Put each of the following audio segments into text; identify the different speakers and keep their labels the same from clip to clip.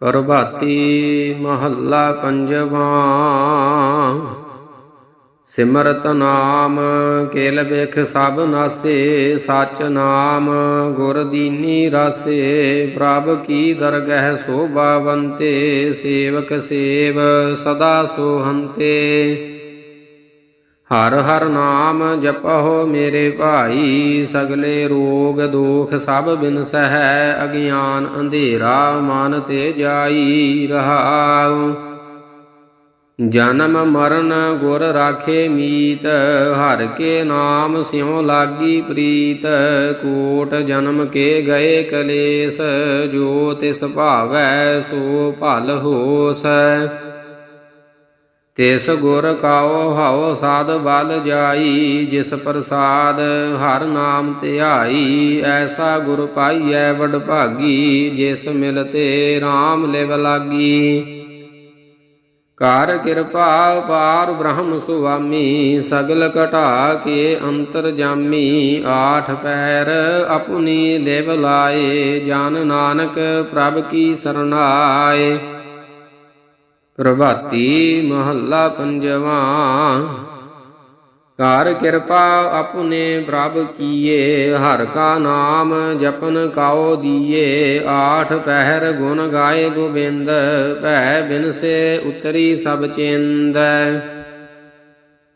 Speaker 1: ਪ੍ਰਭਾਤੀ ਮਹੱਲਾ ਪੰਜਵਾਂ। ਸਿਮਰਤ ਨਾਮ, ਕੇਲ ਵੇਖ ਸਭ ਨਾਸੇ, ਸਚ ਨਾਮ, ਗੁਰ ਦੀਨੀ ਰਾਸੇ, ਪ੍ਰਭ ਕੀ ਦਰਗਹਿ ਸੋਭਾਵੰਤੇ ਸੇਵਕ ਸੇਵ ਸਦਾ ਸੋਹੰਤੇ। ਹਰ ਹਰ ਨਾਮ ਜਪਹੁ ਮੇਰੇ ਭਾਈ, ਸਗਲੇ ਰੋਗ ਦੋਖ ਸਭ ਬਿਨਸਹਿ ਅਗਿਆਨ ਅੰਧੇਰਾ ਮਨ ਤੇ ਜਾਈ ਰਹਾਉ। ਜਨਮ ਮਰਨ ਗੁਰ ਰਾਖੇ ਮੀਤ, ਹਰ ਕੇ ਨਾਮ ਸਿਉ ਲਾਗੀ ਪ੍ਰੀਤ, ਕੋਟ ਜਨਮ ਕੇ ਗਏ ਕਲੇਸ਼, ਜੋ ਤਿਸ ਭਾਵੈ ਸੋ ਭਲ ਹੋਸੈ। ਤਿਸ ਗੁਰ ਕਾਓ ਹਉ ਸਾਧ ਬਲ ਜਾਈ, ਜਿਸ ਪ੍ਰਸਾਦ ਹਰ ਨਾਮ ਧਿਆਈ, ਐਸਾ ਗੁਰ ਪਾਈਐ ਵਡ ਭਾਗੀ, ਜਿਸ ਮਿਲਤੇ RAM ਲਿਵ ਲਾਗੀ। ਕਰ ਕਿਰਪਾ ਪਾਰ ਬ੍ਰਹਮ ਸੁਆਮੀ, ਸਗਲ ਘਟਾ ਕੇ ਅੰਤਰ ਜਾਮੀ, ਆਠ ਪੈਰ ਆਪਣੀ ਲਿਵ ਲਾਏ, ਜਨ ਨਾਨਕ ਪ੍ਰਭ ਕੀ ਸਰਣਾਏ ਪ੍ਰਭਾਤੀ ਮਹੱਲਾ ਪੰਜਵਾਂ। ਕਰ ਕਿਰਪਾ ਆਪਣੇ ਪ੍ਰਭ ਕੀਏ, ਹਰ ਕਾ ਨਾਮ ਜਪਨ ਕਾਓ ਦੀਏ। ਆਠ ਪਹਿਰ ਗੁਣ ਗਾਏ ਗੋਬਿੰਦ, ਭੈ ਬਿਨਸੇ ਉਤਰੀ ਸਭ ਚਿੰਦ।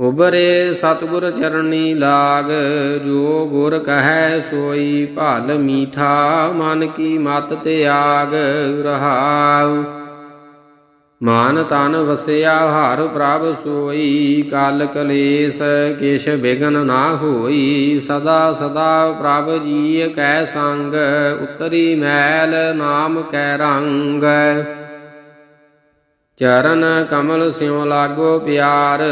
Speaker 1: ਉਬਰੇ ਸਤਿਗੁਰ ਚਰਣੀ ਲਾਗ, ਜੋ ਗੁਰ ਕਹੈ ਸੋਈ ਭਲ ਮੀਠਾ, ਮਨ ਕੀ ਮਤ ਤਿਆਗ ਰਹਾਉ। ਮਾਨ ਤਨ ਵਸਿਆ ਹਰ ਪ੍ਰਭ ਸੋਈ, ਕਾਲ ਕਲੇਸ਼ ਕਿਛ ਬਿਗਨ ਨਾ ਹੋਈ, ਸਦਾ ਸਦਾ ਪ੍ਰਭ ਜੀ ਕੈ ਸੰਗ, ਉਤਰੀ ਮੈਲ ਨਾਮ ਕੈ ਰੰਗ। ਚਰਨ ਕਮਲ ਸਿਉ ਲਾਗੋ ਪਿਆਰ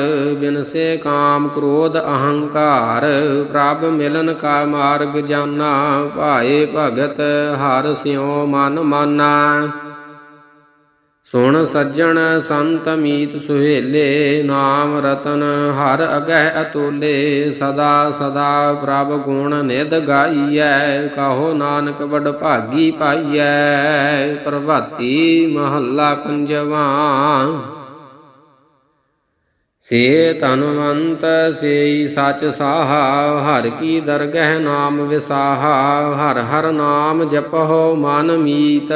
Speaker 1: ਬਿਨਸੇ ਕਾਮ ਕ੍ਰੋਧ ਅਹੰਕਾਰ, ਪ੍ਰਭ ਮਿਲਨ ਕਾ ਮਾਰਗ ਜਾਨਾ, ਭਾਏ ਭਗਤ ਹਰ ਸਿਉ ਮਨ ਮਾਨਾ। ਸੁਣ ਸੱਜਣ ਸੰਤ ਮੀਤ ਸੁਹੇਲੇ, ਨਾਮ ਰਤਨ ਹਰ ਅਗਹਿ ਅਤੋਲੇ, ਸਦਾ ਸਦਾ ਪ੍ਰਭ ਗੁਣ ਨਿਧ ਗਾਈਐ, ਕਹੋ ਨਾਨਕ ਵਡ ਭਾਗੀ ਪਾਈਐ, ਪ੍ਰਭਾਤੀ ਮਹੱਲਾ ਪੰਜਵਾਂ। ਸੇ ਤਨਵੰਤ ਸੇਈ ਸਚ ਸਾਹਾ, ਹਰ ਕੀ ਦਰਗਹਿ ਨਾਮ ਵਿਸਾਹਾ, ਹਰ ਹਰ ਨਾਮ ਜਪਹੁ ਮਨ ਮੀਤ,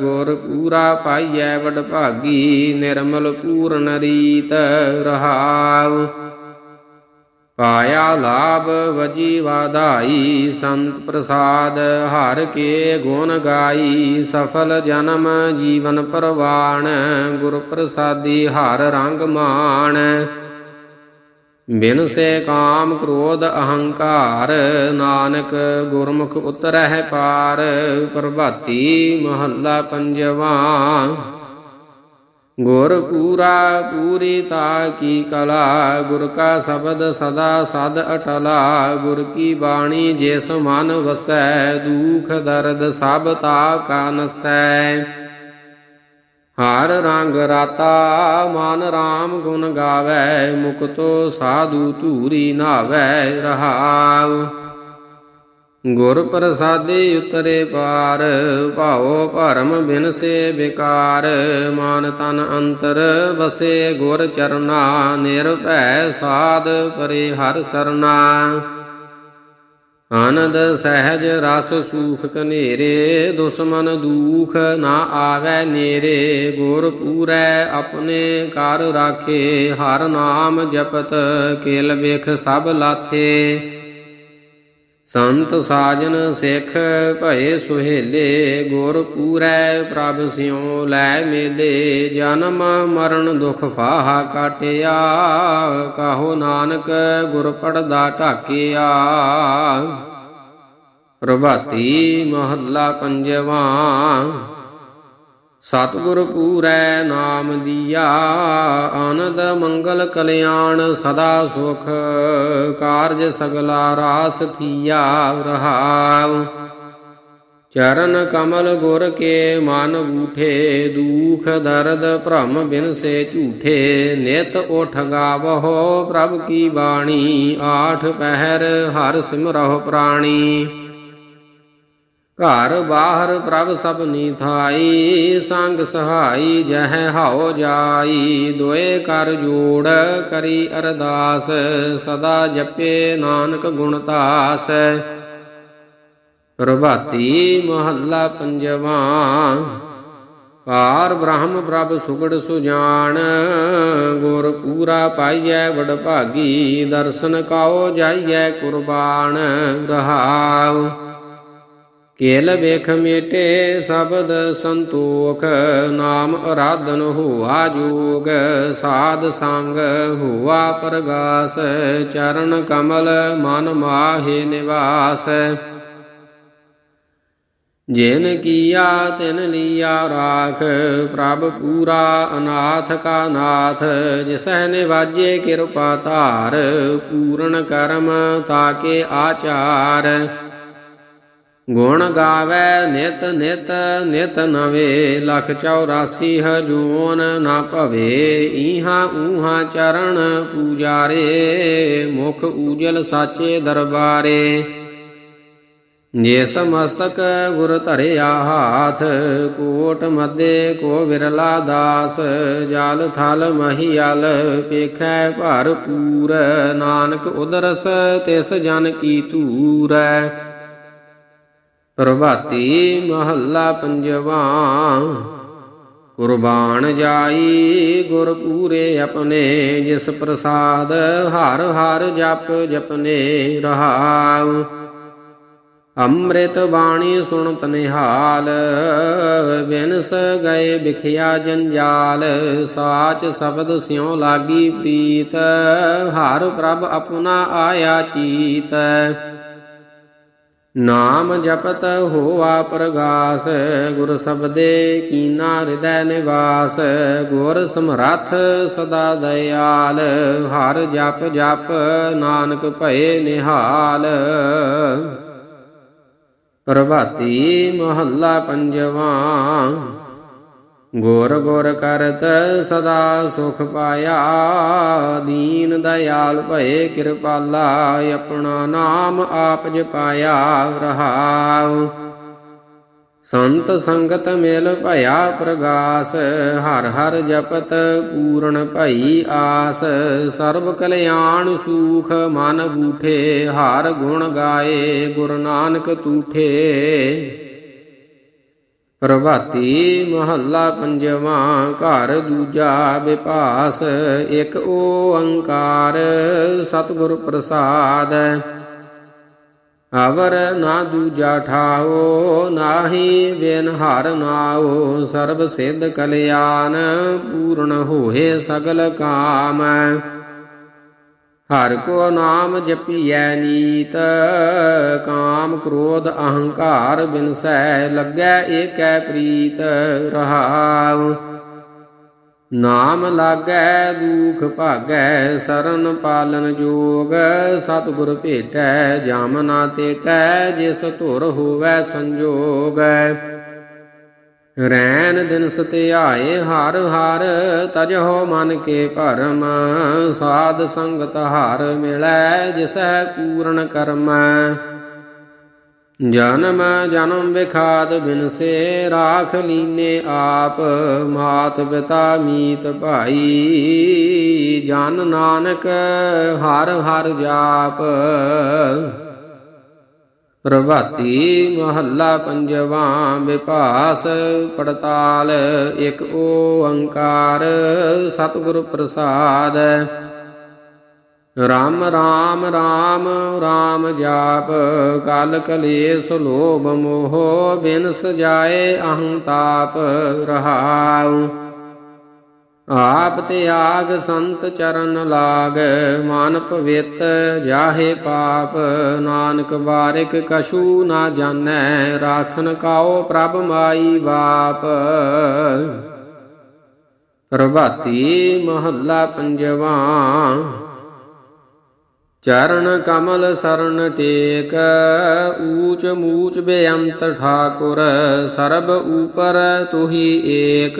Speaker 1: ਗੁਰ ਪੂਰਾ ਪਾਈਐ ਵਡ ਭਾਗੀ ਨਿਰਮਲ ਪੂਰਨ ਰੀਤ ਰਹਾਉ। ਪਾਇਆ ਲਾਭ ਵਜੀ ਵਾਧਾਈ, ਸੰਤ ਪ੍ਰਸਾਦ ਹਰ ਕੇ ਗੁਣ ਗਾਈ, ਸਫਲ ਜਨਮ ਜੀਵਨ ਪਰਵਾਣ, ਗੁਰ ਪ੍ਰਸਾਦੀ ਹਰ ਰੰਗ ਮਾਣ। ਬਿਨ ਸੇ ਕਾਮ ਕ੍ਰੋਧ ਅਹੰਕਾਰ, ਨਾਨਕ ਗੁਰਮੁਖ ਉਤਰਹਿ ਪਾਰ, ਪ੍ਰਭਾਤੀ ਮਹੱਲਾ ਪੰਜਵਾਂ। ਗੁਰ ਪੂਰਾ ਪੂਰੀ ਤਾ ਕੀ ਕਲਾ, ਗੁਰ ਕਾ ਸ਼ਬਦ ਸਦਾ ਸਦ ਅਟਲਾ, ਗੁਰ ਕੀ ਬਾਣੀ ਜਿਸ ਮਨ ਵਸੈ, ਦੁਖ ਦਰਦ ਸਭ ਤਾ ਕਾ ਨਸੈ। ਹਰ ਰੰਗ ਰਾਤਾ ਮਨ RAM ਗੁਣ ਗਾਵੇ, ਮੁਕਤੋ ਸਾਧੂ ਧੂਰੀ ਨਾਵੇ ਰਹਾਉ। ਗੁਰ ਪ੍ਰਸਾਦੇ ਉਤਰੇ ਪਾਰ, ਭਾਉ ਭਰਮ ਬਿਨਸੇ ਵਿਕਾਰ ਮਾਨ ਤਨ ਅੰਤਰ ਵਸੇ ਗੁਰ ਚਰਨਾ, ਨਿਰਭੈ ਸਾਧ ਪਰੇ ਹਰ ਸਰਨਾ। ਆਨੰਦ ਸਹਿਜ ਰਸ ਸੂਖ ਕਨੇਰੇ ਦੁਸ਼ਮਨ ਦੂਖ ਨਾ ਆਵੇ ਨੇਰੇ। ਗੁਰ ਪੂਰੈ ਆਪਣੇ ਕਰ ਰਾਖੇ, ਹਰ ਨਾਮ ਜਪਤ ਕੇਲ ਵੇਖ ਸਭ ਲਾਥੇ। ਸੰਤ ਸਾਜਨ ਸਿੱਖ ਭਏ ਸੁਹੇਲੇ, ਗੁਰ ਪੂਰੈ ਪ੍ਰਭ ਸਿਉ ਲੈ ਮੇਲੇ, ਜਨਮ ਮਰਨ ਦੁਖ ਫਾਹਾ ਕਾਟਿਆ, ਕਾਹੋ ਨਾਨਕ ਗੁਰ ਪੜਦਾ ਢਾਕਿਆ। ਪ੍ਰਭਾਤੀ ਮਹੱਲਾ ਪੰਜਵਾਂ ਸਤਿਗੁਰ ਪੂਰੈ ਨਾਮ ਦੀਆ, ਆਨੰਦ ਮੰਗਲ ਕਲਿਆਣ ਸਦਾ ਸੁਖ, ਕਾਰਜ ਸਗਲਾ ਰਾਸ ਥੀਆ ਰਹਾਉ। ਚਰਨ ਕਮਲ ਗੁਰ ਕੇ ਮਨ ਬੂਠੇ, ਦੂਖ ਦਰਦ ਭ੍ਰਮ ਬਿਨ ਸੇ ਝੂਠੇ, ਨਿਤ ਉਠ ਗਾਵਹੁ, ਪ੍ਰਭ ਕੀ ਬਾਣੀ, ਆਠ ਪਹਿਰ ਹਰ ਸਿਮਰਹੁ ਪ੍ਰਾਣੀ। ਘਰ ਬਾਹਰ ਪ੍ਰਭ ਸਭ ਨੀਥਾਈ ਸੰਗ ਸਹਾਈ ਜਹ ਹਾਉ ਜਾਈ। ਦੋਏ ਕਰ ਜੋੜ ਕਰੀ ਅਰਦਾਸ, ਸਦਾ ਜਪੇ ਨਾਨਕ ਗੁਣ ਤਾਸ। ਪ੍ਰਭਾਤੀ ਮਹੱਲਾ ਪੰਜਵਾ ਪਾਰ ਬ੍ਰਹਮ ਪ੍ਰਭ ਸੁਗੜ ਸੁਜਾਨ। ਗੁਰ ਪੂਰਾ ਪਾਈਐ ਵਡ ਭਾਗੀ ਦਰਸ਼ਨ ਕਾਓ ਜਾਈਐ ਕੁਰਬਾਨ। ਰਹਾਉ ਕੇਲ ਵੇਖ ਮੇਟੇ ਸ਼ਬਦ ਸੰਤੋਖ, ਨਾਮ ਅਰਾਧਨ ਹੋਆ ਜੋਗ, ਸਾਧ ਸੰਗ ਹੋਆ ਪ੍ਰਗਾਸ, ਚਰਨ ਕਮਲ ਮਨ ਮਾਹੇ ਨਿਵਾਸ। ਜਿਨ ਕੀਆ ਤਿਨ ਲੀਆ ਰਾਖ, ਪ੍ਰਭ ਪੂਰਾ ਅਨਾਥ ਕਾ ਨਾਥ, ਜਿਸਹਿ ਨਿਵਾਜੇ ਕਿਰਪਾ ਧਾਰ, ਪੂਰਨ ਕਰਮ ਤਾਕੇ ਆਚਾਰ। ਗੁਣ ਗਾਵੇ ਨਿਤ ਨਿਤ ਨਿਤ ਨਵੇ, ਲਖ 84 ਹਜੂਨ ਨਾ ਭਵੇ, ਈਹਾ ਊਹਾ ਚਰਨ ਪੂਜਾਰੇ, ਮੁਖ ਊਜਲ ਸਾਚੇ ਦਰਬਾਰੇ। ਜਿਸ ਮਸਤਕ ਗੁਰ ਧਰਿਆ ਹਾਥ, ਕੋਟ ਮੱਦੇ ਕੋ ਵਿਰਲਾ ਦਾਸ, ਜਾਲ ਥਲ ਮਹੀਲ ਪੇਖੈ ਭਰਪੂਰ, ਨਾਨਕ ਉਦਰਸ ਤਿਸ ਜਨ ਕੀ ਧੂਰੈ। ਪ੍ਰਭਾਤੀ ਮਹੱਲਾ ਪੰਜਵਾ। ਕੁਰਬਾਨ ਜਾਈ ਗੁਰ ਪੂਰੇ ਆਪਣੇ, ਜਿਸ ਪ੍ਰਸਾਦ ਹਰ ਹਰ ਜਪ ਜਪਨੇ ਰਹਾਉ। ਅੰਮ੍ਰਿਤ ਬਾਣੀ ਸੁਣ ਤਨਿਹਾਲ ਬਿਨਸ ਗਏ ਵਿਖਿਆ ਜੰਜਾਲ। ਸਾਚ ਸ਼ਬਦ ਸਿਉ ਲਾਗੀ ਪ੍ਰੀਤ, ਹਰ ਪ੍ਰਭ ਆਪਣਾ ਆਇਆ ਚੀਤ। ਨਾਮ ਜਪਤ ਹੋਆ ਪ੍ਰਗਾਸ, ਗੁਰ ਸਬਦੇ ਕੀਨਾ ਹਿਰਦੈ ਨਿਵਾਸ, ਗੁਰ ਸਮਰੱਥ ਸਦਾ ਦਇਆਲ, ਹਰ ਜਪ ਜਪ ਨਾਨਕ ਭਏ ਨਿਹਾਲ। ਪ੍ਰਭਾਤੀ ਮਹੱਲਾ ਪੰਜਵਾਂ ਗੁਰ ਗੁਰ ਕਰਤ ਸਦਾ ਸੁਖ ਪਾਇਆ। ਦੀਨ ਦਇਆਲ ਭਏ ਕਿਰਪਾਲਾ, ਆਪਣਾ ਨਾਮ ਆਪ ਜਪਾਇਆ ਰਹਾਉ। ਸੰਤ ਸੰਗਤ ਮਿਲ ਭਇਆ ਪ੍ਰਗਾਸ, ਹਰ ਹਰ ਜਪਤ ਪੂਰਨ ਭਈ ਆਸ। ਸਰਬ ਕਲਿਆਣ ਸੂਖ ਮਨ ਬੂਠੇ, ਹਰ ਗੁਣ ਗਾਏ ਗੁਰੂ ਨਾਨਕ ਤੂਠੇ। ਪ੍ਰਭਾਤੀ ਮਹੱਲਾ ਪੰਜਵਾਂ, ਘਰ ਦੂਜਾ ਵਿਪਾਸ ਇੱਕ ਓੰਕਾਰ ਸਤਿਗੁਰ ਪ੍ਰਸਾਦ। ਅਵਰ ਨਾ ਦੂਜਾ ਠਾਓ, ਨਾਹੀ ਬਿਨ ਹਰ ਨਾਓ, ਸਰਬ ਸਿੱਧ ਕਲਿਆਣ, ਪੂਰਨ ਹੋਏ ਸਗਲ ਕਾਮ। ਹਰ ਕੋ ਨਾਮ ਜਪੀਐ ਨੀਤ, ਕਾਮ ਕ੍ਰੋਧ ਅਹੰਕਾਰ ਬਿਨਸੈ ਲੱਗੈ ਏਕੈ ਪ੍ਰੀਤ ਰਹਾਉ। ਨਾਮ ਲਾਗੈ ਦੁਖ ਭਾਗੈ, ਸਰਨ ਪਾਲਨ ਜੋਗ, ਸਤਿਗੁਰ ਭੇਟੈ ਜਾਮ ਤੇਟੈ, ਜਿਸ ਧੁਰ ਹੋਵੈ ਸੰਜੋਗ। ਰੈਨ ਦਿਨ ਸਤਿਆਏ ਹਰ ਹਰ, ਤਜ ਹੋ ਮਨ ਕੇ ਭਰਮ, ਸਾਧ ਸੰਗਤ ਹਰ ਮਿਲੈ ਜਿਸੈ ਪੂਰਨ ਕਰਮ। ਜਨਮ ਜਨਮ ਵਿਖਾਤ ਬਿਨਸੇ ਰਾਖ ਲੀਨੇ ਆਪ, ਮਾਤ ਪਿਤਾ ਮੀਤ ਭਾਈ। ਜਨ ਨਾਨਕ ਹਰ ਹਰ ਜਾਪ। ਪ੍ਰਭਾਤੀ ਮਹੱਲਾ ਪੰਜਵਾ ਵਿਭਾਸ ਪੜਤਾਲ, ਇੱਕ ਓੰਕਾਰ ਸਤਿਗੁਰ ਪ੍ਰਸਾਦ। ਰਾਮ ਰਾਮ ਰਾਮ ਰਾਮ ਜਾਪ, ਕਲ ਕਲੇਸ਼ ਲੋਭ ਮੋਹ ਬਿਨ ਸਜਾਏ ਅਹੰ ਤਾਪ ਰਹਾਉ। ਆਪ ਤਿਆਗ ਸੰਤ ਚਰਨ ਲਾਗ ਮਨ ਪਵਿੱਤ ਜਾਹੇ ਪਾਪ, ਨਾਨਕ ਬਾਰਿਕ ਕਛੂ ਨਾ ਜਾਣੈ, ਰਾਖਨ ਕਾਓ ਪ੍ਰਭ ਮਾਈ ਬਾਪ। ਪ੍ਰਭਾਤੀ ਮਹੱਲਾ ਪੰਜਵਾ, ਚਰਨ ਕਮਲ ਸਰਨ ਟੇਕ, ਊਚ ਮੂਚ ਬੇਅੰਤ ਠਾਕੁਰ, ਸਰਬ ਉਪਰ ਤੁਹੀ ਏਕ,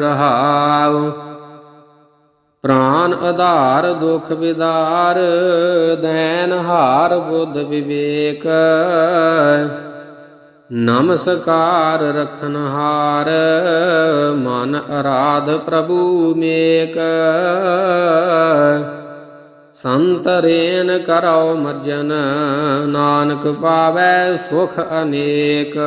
Speaker 1: ਰਹਾਉ। ਪ੍ਰਾਨ ਆਧਾਰ ਦੁਖ ਵਿਦਾਰ, ਦੈਨ ਹਾਰ ਬੁੱਧ ਵਿਵੇਕ। ਨਮਸਕਾਰ ਰਖਨਹਾਰ ਮਨ ਅਰਾਧ ਪ੍ਰਭੂ ਮੇਕ ਸੰਤਰੇਨ ਕਰੋ ਮਰਜਨ, ਨਾਨਕ ਪਾਵੈ ਸੁਖ ਅਨੇਕ।